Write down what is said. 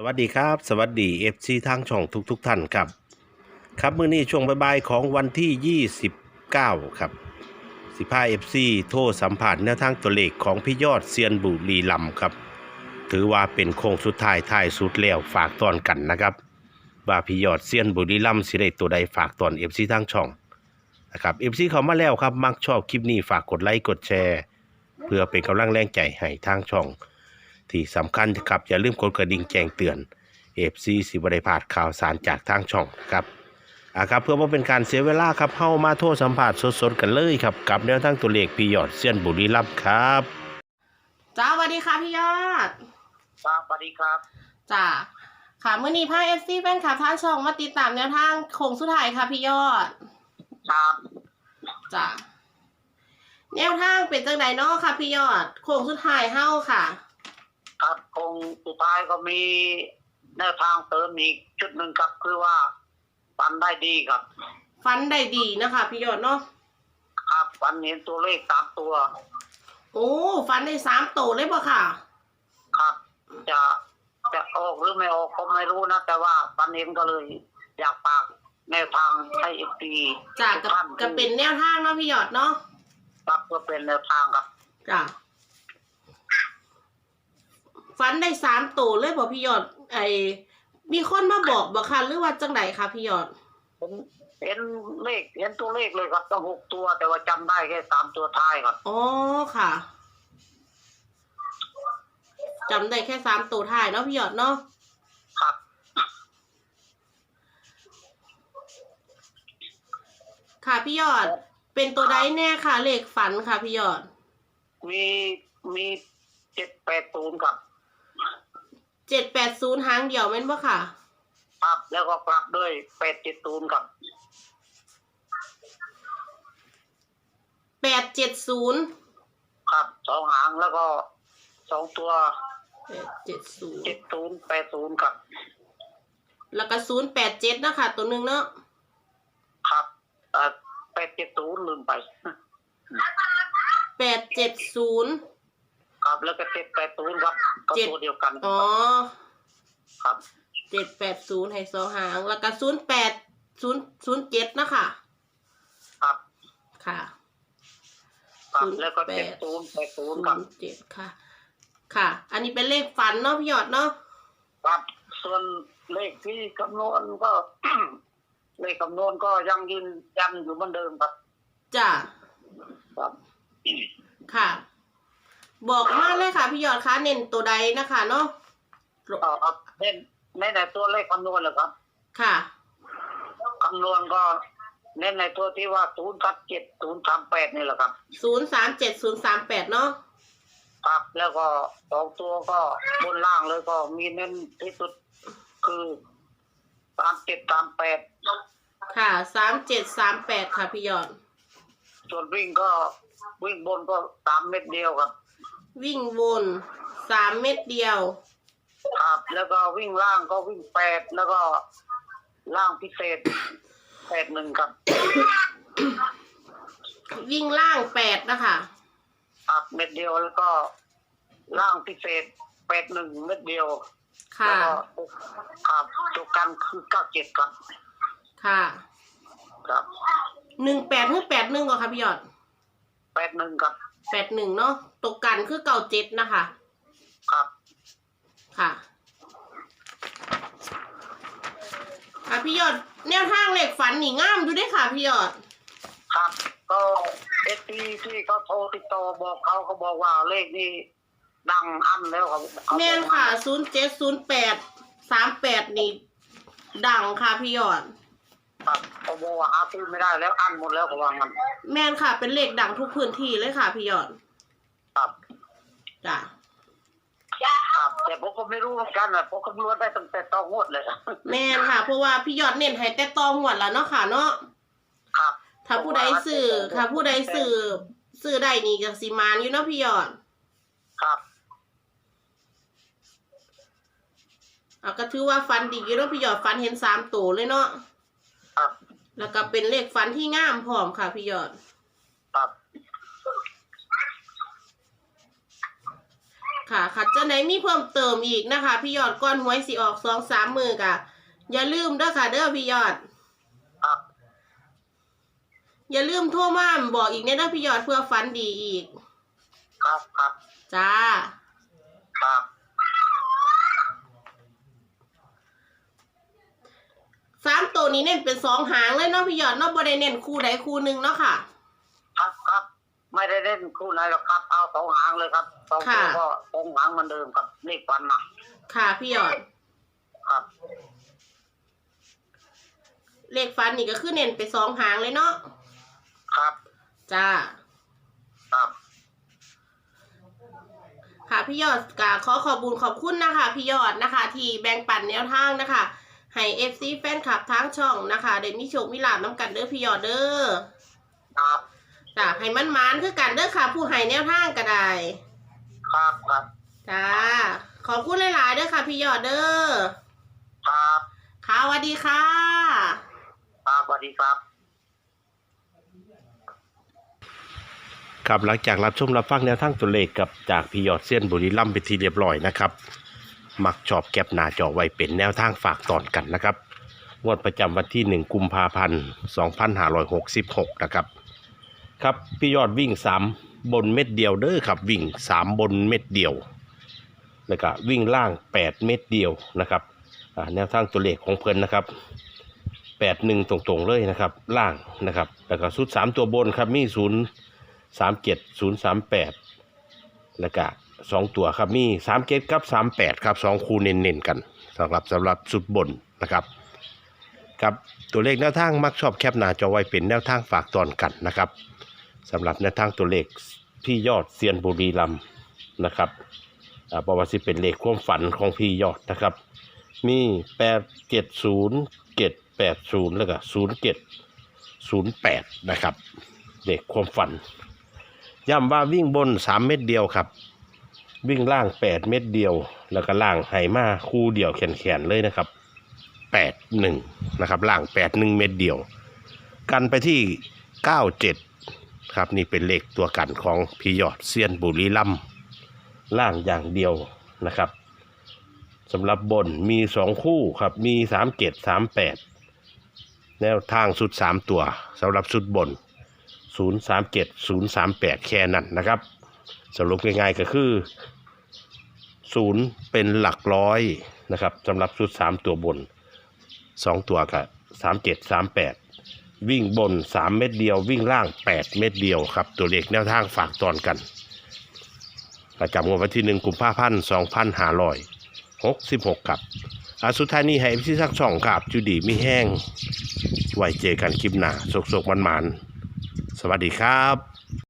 สวัสดีครับ สวัสดีเอฟซีทางช่องทุกๆทท่านครับ ครับมื้อนี้ช่วงบ่ายๆของวันที่ 29 ครับสิพาเอฟซีโทรสัมผัสแนวทางตัวเลขของพี่ยอดเซียนบุรีลำครับ ถือว่าเป็นโค้งสุดท้ายท้ายสุดแล้วฝากตอนกันนะครับ ว่าพี่ยอดเซียนบุรีลำสิได้ตัวใดฝากตอนเอฟซีทางช่องนะครับเอฟซีเขามาแล้วครับมักชอบคลิปนี้ฝากกดไลค์กดแชร์ เพื่อเป็นกำลังแรงใจให้ทางช่อง ที่สำคัญครับอย่าลืมกดกระดิ่งแจ้งเตือนเอฟซีสิบได้พลาดข่าวสารจากทางช่องครับอ่าครับเพื่อว่าเป็นการเสียเวลาครับเข้ามาโทษสัมผัสสดๆกันเลยครับกับแนวทางตัวเลขพี่ยอดเซียนบุรีรัมย์ครับจ้าสวัสดีค่ะพี่ยอดครับสวัสดีครับจ้าค่ะมื่อนี้พาเอฟซีแฟนคลับท่านช่องมาติดตามแนวทางโค้งสุดท้ายค่ะพี่ยอดครับจ้าแนวทางเป็นจังไดเนาะค่ะพี่ยอดโค้งสุดท้ายเฮ้าค่ะ ครับคงสุดท้ายก็มีแนวทางเติมอีกชุดหนึ่งครับคือว่าฟันได้ดีครับ ฟันได้ดีนะคะพี่ยอดเนาะครับฟันเห็นตัวเลขตามตัว โอ้ฟันได้สามโตเลยปะค่ะ ครับ จะจะออกหรือไม่ออกก็ไม่รู้นะ แต่ว่าฟันเห็นก็เลย อยากฝากแนวทางให้เอฟซีจ้ากับกับเป็นแนวทางเนาะพี่ยอดเนาะครับก็เป็นแนวทางครับจ้า ฟันได้สามโตเลยบ่พี่ยอด ไอมีคนมาบอกบ่ค่ะหรือว่าจังไดคะพี่ยอดผมเห็นเลขเห็นตัวเลขเลยครับตั้งหกตัว แต่ว่าจำได้แค่สามตัวท้ายครับ อ๋อค่ะจำได้แค่สามตัวท้ายเนาะพี่หยอดเนาะครับ ค่ะพี่หยอด เป็นตัวใดแน่ค่ะ เลขฝันค่ะพี่หยอด มีมีเจ็ดแปดศูนย์ครับ เจ็ดแปดศูนย์หางเดียวแม่นปะค่ะ ครับแล้วก็กลับด้วยแปดเจ็ดศูนย์ครับแปดเจ็ดศูนย์ครับสองหางแล้วก็สองตัวแปดเจ็ดศูนย์เจ็ดศูนย์แปดศูนย์ครับแล้วก็ศูนย์แปดเจ็ดนะคะตัวหนึ่งเนาะครับแปดเจ็ดศูนย์ลืมไปแปดเจ็ดศูนย์ ครับ แล้วก็เจ็ดแปดศูนย์ครับก็เจ็ด ตัวเดียวกันอ๋อครับเจ็ดแปดศูนย์ให้สองหาง แล้วก็ศูนย์แปดศูนย์ศูนย์เจ็ดนะคะครับค่ะ ครับศูนย์แล้วก็แปเจ็ดดศูนย์แปดศูศูนย์นครับย์เจ็ดค่ะ ค่ะ อันนี้เป็นเลขฝันเนาะพี่หยอดเนาะ ครับ ส่วนเลขที่คำนวณก็ เลขคำนวณก็ยังยืนยันอยู่เหมือนเดิมครับ จ้ะ ครับ ค่ะ บอกมาเลยค่ะ พี่หยอดคะเน้นตัวใดนะคะเนาะก็ครับเน้นในในตัวเลขคำนวณเหรอครับ ค่ะคำนวณก็เน้นในตัวที่ว่าศูนย์ทับเจ็ดศูนย์ทำแปดนี่แหละครับศูนย์สามเจ็ดศูนย์สามแปดเนาะครับแล้วก็สองตัวก็บนล่างเลยก็มีเน้นที่สุดคือสามเจ็ดสามแปดค่ะสามเจ็ดสามแปดค่ะพี่หยอด ส่วนวิ่งก็วิ่งบนก็สามเม็ดเดียวครับ วิ่งวนสามเม็ดเดียว ครับแล้วก็วิ่งล่างก็วิ่งแปดแล้วก็ล่างพิเศษแปดหนึ่งครับ วิ่งล่างแปดนะคะครับเม็ดเดียวแล้วก็ล่างพิเศษแปดหนึ่งเม็ดเดียวค่ะ แล้วก็ครับตัวกันคือเก้าเจ็ดครับค่ะครับหนึ่งแปดคือแปดหนึ่งเหรอคะพี่หยอดแปดหนึ่งครับ แปดหนึ่งเนาะตกกันคือเก่าเจ็ดนะคะ ครับ ค่ะ ค่ะพี่หยอดแนวทางเหล็กฝันหนีง่ามดูได้ค่ะพี่หยอด ครับ ก็เอสที่ที่เขาโทรติดต่อบอกเขาเขาบอกว่าเลขนี้ดังอันแล้วเขาเขาบอกแม่นค่ะศูนย์เจ็ดศูนย์แปดสามแปดนี่ ดังค่ะพี่หยอด ครับ เขาบอกว่าหาซื้อไม่ได้แล้วอันหมดแล้วเขาว่างั้นแม่นค่ะ เป็นเลขดังทุกพื้นที่เลยค่ะพี่หยอดครับจ้ะครับแต่ผมก็ไม่รู้เหมือนกันนะผมคำนวณได้ตั้งแต่ต้องงวดเลยแม่นค่ะ เพราะว่าพี่หยอดเน้นให้แต่ตองหวดแล้วเนาะค่ะเนาะครับ ถ้าผู้ใดสื่อค่ะผู้ใดสื่อสื่อได้นี่กับสิมานอยู่เนาะพี่หยอด ครับอะก็ถือว่าฟันดีอยู่เนาะพี่หยอดฟันเห็นสามตัวเลยเนาะครับ แล้วก็เป็นเลขฟันที่งามพร้อมค่ะพี่หยอด ครับค่ะค่ะจะไหนมีเพิ่มเติมอีกนะคะ พี่ยอดก้อนหวยสิออกสองสามมือกะอย่าลืมเด้อค่ะเด้อพี่ยอด ครับอย่าลืมโทรมาบอกอีกเนี่ยเด้อพี่ยอดเพื่อฝันดีอีก ครับครับจ้า ครับ สามตัวนี้เน้นเป็นสองหางเลยเนาะพี่ยอดเนาะบ่ได้เน้นคู่ใดคู่หนึ่งเนาะค่ะ ครับครับ ไม่ได้เล่นคู่ไหนหรอกครับ เอาสองหางเลยครับสองตัวค่ะ ก็สองหางเหมือนเดิมครับเลขวันนะค่ะพี่ยอด ครับ เลขฟันนี่ก็คือเน้นไปสองหางเลยเนาะครับ จ้า ครับ ค่ะพี่ยอดกาขอขอบคุญขอบคุณนะคะพี่ยอดนะคะ ที่แบ่งปันแนวทางนะคะ ให้เอฟซีแฟนคลับทั้งช่องนะคะได้มีโชคมีลาบน้ำกันเด้อพี่ยอดเด้อครับจ้าให้มันมานคือกันเด้อค่ะ ผู้ให้แนวทางก็ได้ครับครับจ้าขอบคุณหลาย ๆ เด้อค่ะ พี่ยอดเด้อครับค่ะสวัสดีค่ะครับสวัสดีครับ ครับหลังจากรับชมรับฟังแนวทางตัวเลขกับจากพี่ยอดเซียนบุรีรัมย์ไปนทีเรียบร้อยนะครับ มักชอบแก็บหน้าจอไว้เป็นแนวทางฝากตอนกันนะครับ งวดประจำวันที่ 1 กุมภาพันธ์2566 นะครับ ครับพี่ยอดวิ่ง 3 บนเม็ดเดียวเด้อครับ วิ่ง 3 บนเม็ดเดียวแล้วก็วิ่งล่าง 8 เม็ดเดียวนะครับอ่าแนวทางตัวเลขของเพิ่นนะครับ81ตรงๆเลยนะครับ ล่างนะครับแล้วก็สุด3ตัวบนครับมี0สามเจ็ดศูนย์สามแปดแล้วก็ สองตัวครับมีสามเจ็ดกับสามแปดครับสองคู่เน้นๆกันสำหรับสำหรับสุดบนนะครับครับตัวเลขแนวทางมักชอบแคปหนาจอไว้เป็นแนวทางฝากตอนกันนะครับสำหรับแนวทางตัวเลขพี่ยอดเซียนบุรีรัมย์นะครับอ่าประวัติเป็นเลขความฝันของพี่ยอดนะครับ มีแปดเจ็ดศูนย์เจ็ดแปดศูนย์แล้วก็ศูนย์เจ็ดศูนย์แปดนะครับเลขความฝันย้ำว่าวิ่งบน3เม็ดเดียวครับ วิ่งล่าง 8 เม็ดเดียว แล้วก็ล่างไหมาคู่เดียวแขนๆเลยนะครับ 8 1 นะครับ ล่าง 8 1 เม็ดเดียว กันไปที่ 97 ครับนี่เป็นเลขตัวกันของพี่ยอดเซียนบุรีลัมล่างอย่างเดียวนะครับสำหรับบนมี 2 คู่ครับมี 3 7 3 8 แนวทางสุด 3 ตัวสำหรับสุดบน 037 038 แค่นั้นนะครับ สรุปง่ายๆก็คือ0เป็นหลักร้อยนะครับสำหรับชุด3ตัวบน2ตัวกับ37 38วิ่งบน3เม็ดเดียว วิ่งล่าง8เม็ดเดียวครับ ตัวเลขแนวทางฝากตอนกันประจำวันที่1กุมภาพันธ์2566ครับอาสุดท้ายนี้ให้พี่สักช่องครับจุดีไม่แห้งไว้เจอกันคลิปหน้าสกๆมันๆสวัสดีครับ